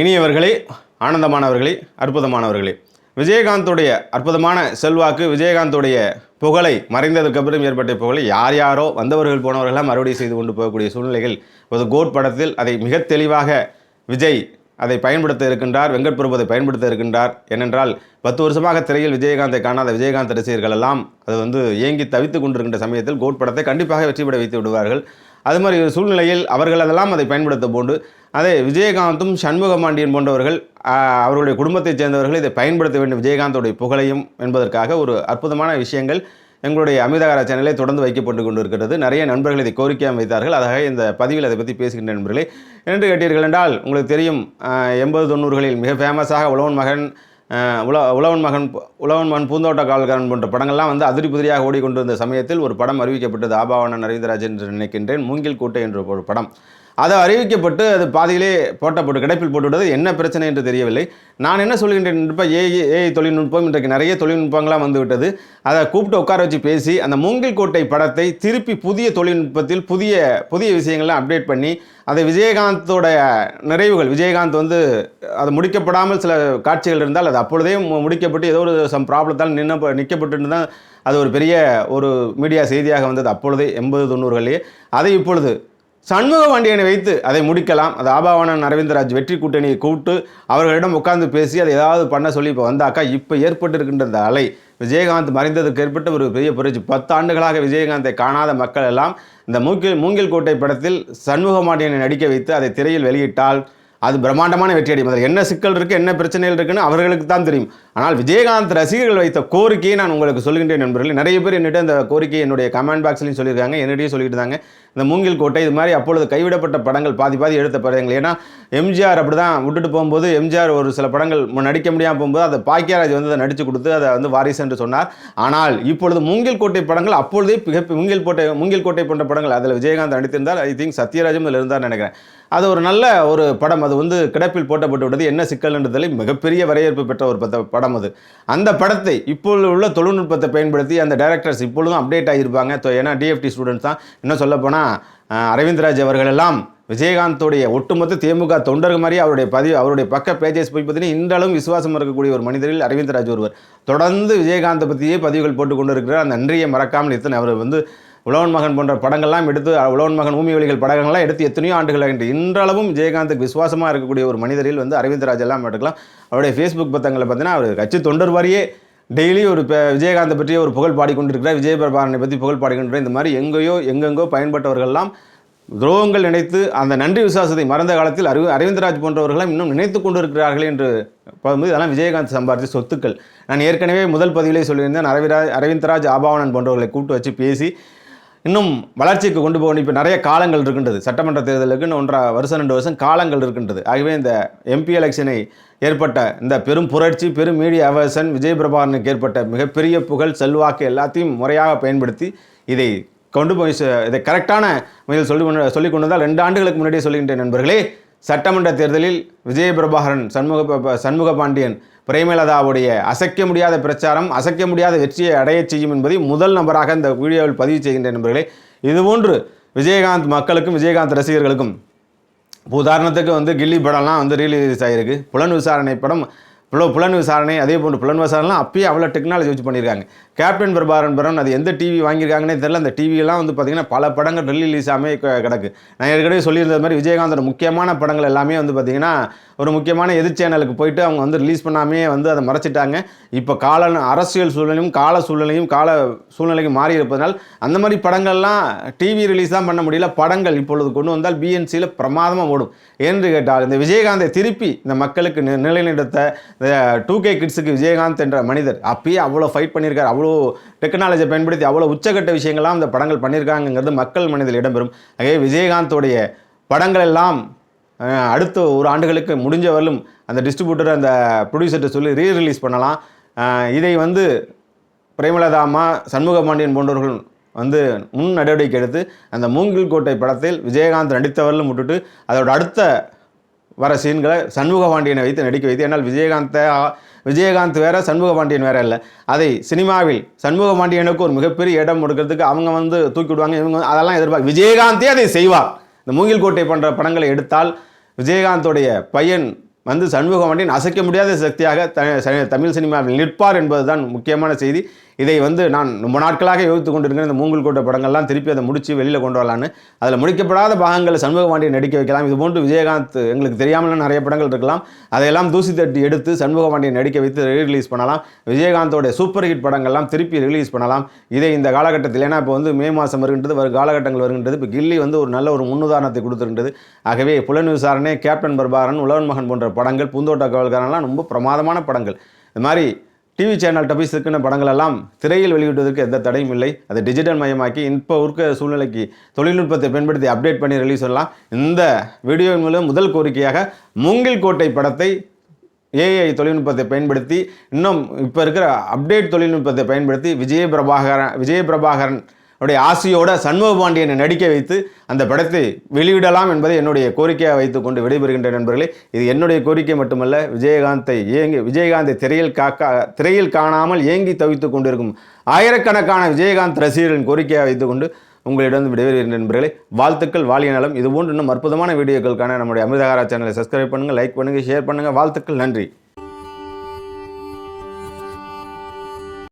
இனியவர்களே ஆனந்தமானவர்களே அற்புதமானவர்களே. விஜயகாந்தோடைய அற்புதமான செல்வாக்கு விஜயகாந்தோடைய புகழை மறைந்ததுக்கு அப்புறம் ஏற்பட்ட புகழை யார் யாரோ வந்தவர்கள் போனவர்களாம் மறுபடியும் செய்து கொண்டு போகக்கூடிய சூழ்நிலைகள். ஒரு கோட் படத்தில் அதை மிக தெளிவாக விஜய் அதை பயன்படுத்த இருக்கின்றார் வெங்கட் பிரபு அதை பயன்படுத்த இருக்கின்றார். ஏனென்றால் பத்து வருஷமாக திரையில் விஜயகாந்தை காணாத விஜயகாந்த் ரசிகர்கள் எல்லாம் அது வந்து ஏங்கி தவித்துக் கொண்டிருக்கின்ற சமயத்தில் கோட் படத்தை கண்டிப்பாக வெற்றி பெற வைத்து விடுவார்கள். அது மாதிரி ஒரு சூழ்நிலையில் அவர்கள் அதெல்லாம் அதை பயன்படுத்த போண்டு. அதே விஜயகாந்தும் சண்முகமாண்டியன் போன்றவர்கள் அவருடைய அவர்களுடைய குடும்பத்தைச் சேர்ந்தவர்கள் இதை பயன்படுத்த வேண்டும். விஜயகாந்தோடைய புகழையும் என்பதற்காக ஒரு அற்புதமான விஷயங்கள் எங்களுடைய அமிதகார சேனலை தொடர்ந்து வைக்கப்பட்டு கொண்டு இருக்கிறது நிறைய நண்பர்கள் இதை கோரிக்கையாக வைத்தார்கள். அதாக இந்த பதிவில் அதை பற்றி பேசுகின்ற நண்பர்களே என்று கேட்டீர்கள் என்றால் உங்களுக்கு தெரியும் எண்பது தொண்ணூறுகளில் மிக ஃபேமஸாக உழவன் மகன் உல உழவன் மகன் உழவன் மகன் பூந்தோட்ட கால்காரன் போன்ற படங்கள்லாம் வந்து அதிரி புதிரியாக ஓடிக்கொண்டிருந்த சமயத்தில் ஒரு படம் அறிவிக்கப்பட்டது. ஆபாவன அரவிந்தராஜ் என்று நினைக்கின்றேன். மூங்கில் கூட்டை என்ற ஒரு படம். அது அறிவிக்கப்பட்டு அது பாதியிலே போட்டப்பட்டு கிடப்பில் போட்டுவிட்டது. என்ன பிரச்சனை என்று தெரியவில்லை. நான் என்ன சொல்கின்றேன் இப்போ ஏஐ ஏஐ தொழில்நுட்பம் இன்றைக்கு நிறைய தொழில்நுட்பங்களாக வந்துவிட்டது. அதை கூப்பிட்டு உட்கார வச்சு பேசி அந்த மூங்கில் கோட்டை படத்தை திருப்பி புதிய தொழில்நுட்பத்தில் புதிய புதிய விஷயங்கள்லாம் அப்டேட் பண்ணி அதை விஜயகாந்தோட நிறைவுகள் விஜயகாந்த் வந்து அது முடிக்கப்படாமல் சில காட்சிகள் இருந்தால் அது அப்பொழுதே முடிக்கப்பட்டு ஏதோ ஒரு சம் ப்ராப்ளத்தால் நின்ன நிற்கப்பட்டு தான் அது ஒரு பெரிய ஒரு மீடியா செய்தியாக வந்தது அப்பொழுதே எண்பது தொண்ணூறுகளிலே அதை இப்பொழுது சண்முக பாண்டியனை வைத்து அதை முடிக்கலாம். அது ஆபாவனன் அரவிந்தராஜ் வெற்றி கூட்டணியை கூப்பிட்டு அவர்களிடம் உட்கார்ந்து பேசி அதை ஏதாவது பண்ண சொல்லி இப்போ வந்தாக்கா இப்போ ஏற்பட்டிருக்கின்ற இந்த அலை விஜயகாந்த் மறைந்ததுக்கு ஏற்பட்ட ஒரு பெரிய புரட்சி. பத்து ஆண்டுகளாக விஜயகாந்தை காணாத மக்கள் எல்லாம் இந்த மூங்கில் மூங்கில் கோட்டை படத்தில் சண்முக பாண்டியனை நடிக்க வைத்து அதை திரையில் வெளியிட்டால் அது பிரம்மாண்டமான வெற்றி அடையும் அதில் என்ன சிக்கல் இருக்குது என்ன பிரச்சனைகள் இருக்குன்னு அவர்களுக்கு தான் தெரியும். ஆனால் விஜயகாந்த் ரசிகர்கள் வைத்த கோரிக்கையை நான் உங்களுக்கு சொல்கின்றேன் நண்பர்கள். நிறைய பேர் என்னிட்ட இந்த கோரிக்கை என்னுடைய கமெண்ட் பாக்ஸ்லையும் சொல்லியிருக்காங்க என்னிடையே சொல்லிட்டு இருந்தாங்க இந்த மூங்கில் கோட்டை இது மாதிரி அப்பொழுது கைவிடப்பட்ட படங்கள் பாதி பாதி எடுத்த படங்கள். ஏன்னா எம்ஜிஆர் அப்படி தான் விட்டுட்டு போகும்போது எம்ஜிஆர் ஒரு சில படங்கள் மு- நடிக்க முடியாமல் போகும்போது அதை பாக்கியராஜ் வந்து அதை நடித்து கொடுத்து அதை வந்து வாரிசு என்று சொன்னார். ஆனால் இப்பொழுது மூங்கில் கோட்டை படங்கள் அப்பொழுதே மூங்கில் கோட்டை மூங்கில் கோட்டை போன்ற படங்கள் அதில் விஜயகாந்த் நடித்திருந்தால் ஐ திங்க் சத்யராஜும் அதில் இருந்தார் நினைக்கிறேன். அது ஒரு நல்ல ஒரு படம். அது வந்து கிடப்பில் போட்டப்பட்டு விட்டது. என்ன சிக்கல் என்றதில் மிகப்பெரிய வரவேற்பு பெற்ற ஒரு படம். படம் அது. அந்த படத்தை இப்பொழுது உள்ள தொழில்நுட்பத்தை பயன்படுத்தி அந்த டைரக்டர்ஸ் இப்பொழுதும் அப்டேட் ஆகியிருப்பாங்க. ஏன்னா டிஎஃப்டி ஸ்டூடெண்ட்ஸ் தான். இன்னும் சொல்லப்போனால் அரவிந்த்ராஜ் அவர்கள் எல்லாம் விஜயகாந்தோடைய ஒட்டுமொத்த தேமுக தொண்டர்கள் மாதிரி அவருடைய பதிவு அவருடைய பக்க பேஜஸ் போய் பார்த்தீங்கன்னா இன்றளவும் விசுவாசம் இருக்கக்கூடிய ஒரு மனிதரில் அரவிந்தராஜ் ஒருவர். தொடர்ந்து விஜயகாந்தை பற்றியே பதிவுகள் போட்டு கொண்டு இருக்கிறார் அந்த நன்றியை மறக்காமல் இத்தனை அவர் வந்து உழவன் மகன் போன்ற படங்கள்லாம் எடுத்து உழவன் மகன் ஊமி ஒளிகள் படங்கள்லாம் எடுத்து எத்தனையோ ஆண்டுகள் என்று இன்றளவும் விஜயகாந்துக்கு விசுவாசமாக இருக்கக்கூடிய ஒரு மனிதரில் வந்து அரவிந்தராஜ் எல்லாம் எடுக்கலாம் அவருடைய ஃபேஸ்புக் பத்தங்களை பார்த்தீங்கன்னா அவர் கட்சி தொண்டர் வாரியே டெய்லி ஒரு விஜயகாந்தை பற்றிய ஒரு புகழ் பாடிக்கொண்டிருக்கிறார். விஜயபிரபாரனை பற்றி புகழ் பாடிக்கொண்டிருக்கிறார். இந்த மாதிரி எங்கேயோ எங்கெங்கோ பயன்பட்டவர்கள்லாம் துரோகங்கள் நினைத்து அந்த நன்றி விசுவாசத்தை மறந்த காலத்தில் அறிவு அரவிந்தராஜ் போன்றவர்களும் இன்னும் நினைத்து கொண்டு இருக்கிறார்கள் என்று பார்க்கும்போது இதெல்லாம் விஜயகாந்த் சம்பாதித்த சொத்துக்கள். நான் ஏற்கனவே முதல் பதிவிலே சொல்லியிருந்தேன் அரவிராஜ் அரவிந்தராஜ் ஆபாவனன் போன்றவர்களை கூப்பிட்டு வச்சு பேசி இன்னும் வளர்ச்சிக்கு கொண்டு போகணும். இப்போ நிறைய காலங்கள் இருக்கின்றது. சட்டமன்ற தேர்தலுக்குன்னு ஒன்றா ஒன்றரை வருஷம் ரெண்டு வருஷம் காலங்கள் இருக்கின்றது. ஆகவே இந்த எம்பி எலெக்ஷனை ஏற்பட்ட இந்த பெரும் புரட்சி பெரும் மீடியா அவர்சன் விஜய் பிரபாகரனுக்கு ஏற்பட்ட மிகப்பெரிய புகழ் செல்வாக்கு எல்லாத்தையும் முறையாக பயன்படுத்தி இதை கொண்டு போய் இதை கரெக்டான முறையில் சொல்லி கொண்டு சொல்லி கொண்டு வந்தால் ரெண்டு ஆண்டுகளுக்கு முன்னாடியே சொல்லுகின்ற நண்பர்களே. சட்டமன்ற தேர்தலில் விஜய பிரபாகரன் சண்முக சண்முக பாண்டியன் பிரேமலதாவுடைய அசைக்க முடியாத பிரச்சாரம் அசைக்க முடியாத வெற்றியை அடைய செய்யும் என்பதை முதல் நபராக இந்த வீடியோவில் பதிவு செய்கின்ற நண்பர்களே இதுபோன்று விஜயகாந்த் மக்களுக்கும் விஜயகாந்த் ரசிகர்களுக்கும். இப்போ உதாரணத்துக்கு வந்து கில்லி படம்லாம் வந்து ரீலீஸ் ஆகிருக்கு புலன் விசாரணை படம் புல புலன் விசாரணை அதே போன்று புலன் விசாரணைலாம் அப்பயே அவ்வளோ டெக்னாலஜி வச்சு பண்ணியிருக்காங்க. கேப்டன் பிரபாரன் பரன் அது எந்த டிவி வாங்கியிருக்காங்கன்னே தெரியல. அந்த டிவியெல்லாம் வந்து பார்த்திங்கன்னா பல படங்கள் ரிலீஸ் ஆகாமே கிடக்கு. நான் ஏற்கனவே சொல்லியிருந்த மாதிரி விஜயகாந்தோட முக்கியமான படங்கள் எல்லாமே வந்து பார்த்திங்கன்னா ஒரு முக்கியமான எதிர் சேனலுக்கு போயிட்டு அவங்க வந்து ரிலீஸ் பண்ணாமே வந்து அதை மறைச்சிட்டாங்க. இப்போ கால அரசியல் சூழ்நிலையும் கால சூழ்நிலையும் கால சூழ்நிலையும் மாறி இருப்பதனால் அந்த மாதிரி படங்கள்லாம் டிவி ரிலீஸ் தான் பண்ண முடியல. படங்கள் இப்பொழுது கொண்டு வந்தால் பிஎன்சியில் பிரமாதமாக ஓடும். என்று கேட்டால் இந்த விஜயகாந்தை திருப்பி இந்த மக்களுக்கு நிலைநிறுத்த இந்த டூ கே கிட்ஸுக்கு விஜயகாந்த் என்ற மனிதர் அப்பயே அவ்வளோ ஃபைட் பண்ணியிருக்கார் அவ்வளோ டெக்னாலஜியை பயன்படுத்தி அவ்வளோ உச்சக்கட்ட விஷயங்கள்லாம் இந்த படங்கள் பண்ணியிருக்காங்கங்கிறது மக்கள் மனதில் இடம்பெறும். ஆகவே விஜயகாந்தோடைய படங்கள் எல்லாம் அடுத்த ஒரு ஆண்டுகளுக்கு முடிஞ்சவரலும் அந்த டிஸ்ட்ரிபியூட்டர் அந்த ப்ரொடியூசர்கிட்ட சொல்லி ரீ ரிலீஸ் பண்ணலாம் இதை வந்து பிரேமலதாமா சண்முகபாண்டியன் போன்றவர்கள் வந்து முன் நடவடிக்கை எடுத்து அந்த மூங்கில் கோட்டை படத்தில் விஜயகாந்த் நடித்தவர்களும் விட்டுட்டு அதோட அடுத்த வர சீன்களை சண்முக பாண்டியனை வைத்து நடிக்க வைத்து ஏன்னால் விஜயகாந்தை விஜயகாந்த் வேற சண்முகபாண்டியன் வேற இல்லை. அதை சினிமாவில் சண்முக பாண்டியனுக்கு ஒரு மிகப்பெரிய இடம் கொடுக்கறதுக்கு அவங்க வந்து தூக்கி விடுவாங்க. இவங்க அதெல்லாம் எதிர்பார்க்க விஜயகாந்தே அதை செய்வார். இந்த மூங்கில் கோட்டை போன்ற படங்களை எடுத்தால் விஜயகாந்தோடைய பையன் வந்து சண்முக பாண்டியன் அசைக்க முடியாத சக்தியாக த தமிழ் சினிமாவில் நிற்பார் என்பதுதான் முக்கியமான செய்தி. இதை வந்து நான் ரொம்ப நாட்களாக யோசித்து கொண்டிருக்கிற இந்த மூங்கில் கோட்டை படங்கள்லாம் திருப்பி அதை முடித்து வெளியில் கொண்டு வரலான்னு. அதில் முடிக்கப்படாத பாகங்களை சண்முகபாண்டியை நடிக்க வைக்கலாம். இது போன்று விஜயகாந்த் எங்களுக்கு தெரியாமல் நிறைய படங்கள் இருக்கலாம். அதையெல்லாம் தூசி தட்டி எடுத்து சண்முகபாண்டியை நடிக்க வைத்து ரீலீஸ் பண்ணலாம். விஜயகாந்தோட சூப்பர் ஹிட் படங்கள்லாம் திருப்பி ரிலீஸ் பண்ணலாம். இதை இந்த காலகட்டத்தில் ஏன்னா இப்போ வந்து மே மாதம் வருகின்றது வரும் காலகட்டங்கள் வருகின்றது. இப்போ கில்லி வந்து ஒரு நல்ல ஒரு முன்னுதாரணத்தை கொடுத்துருக்கின்றது. ஆகவே புலன் விசாரணை கேப்டன் பர்பாரன் உழவன் மகன் போன்ற படங்கள் பூந்தோட்ட காவல்காரன்லாம் ரொம்ப பிரமாதமான படங்கள். இது மாதிரி டிவி சேனல் டபிஸ் இருக்கின்ற படங்கள் எல்லாம் திரையில் வெளியிடுவதற்கு எந்த தடையும் இல்லை. அதை டிஜிட்டல் மயமாக்கி இப்போ இருக்க சூழ்நிலைக்கு தொழில்நுட்பத்தை பயன்படுத்தி அப்டேட் பண்ணி ரிலீஸ் பண்ணலாம். இந்த வீடியோவின் மூலம் முதல் கோரிக்கையாக மூங்கில் கோட்டை படத்தை ஏஐ தொழில்நுட்பத்தை பயன்படுத்தி இன்னும் இப்போ இருக்கிற அப்டேட் தொழில்நுட்பத்தை பயன்படுத்தி விஜய பிரபாகரன் விஜய பிரபாகரன் என்னுடைய ஆசையோட சண்முக பாண்டியனை நடிக்க வைத்து அந்த படத்தை வெளியிடலாம் என்பதை என்னுடைய கோரிக்கையாக வைத்துக்கொண்டு விடைபெறுகின்ற நண்பர்களே. இது என்னுடைய கோரிக்கை மட்டுமல்ல விஜயகாந்தை ஏங்கி விஜயகாந்தை திரையில் காக்கா திரையில் காணாமல் ஏங்கி தவித்துக் கொண்டிருக்கும் ஆயிரக்கணக்கான விஜயகாந்த் ரசிகர்களின் கோரிக்கையாக வைத்துக்கொண்டு உங்களிடம் விடைபெறுகின்ற நண்பர்களே. வாழ்த்துக்கள் வாலிய நலம். இதுபோன்று இன்னும் அற்புதமான வீடியோக்களுக்கான நம்முடைய அமிர்தகாரா சேனலை சப்ஸ்கிரைப் பண்ணுங்கள் லைக் பண்ணுங்கள் ஷேர் பண்ணுங்கள் வாழ்த்துக்கள் நன்றி.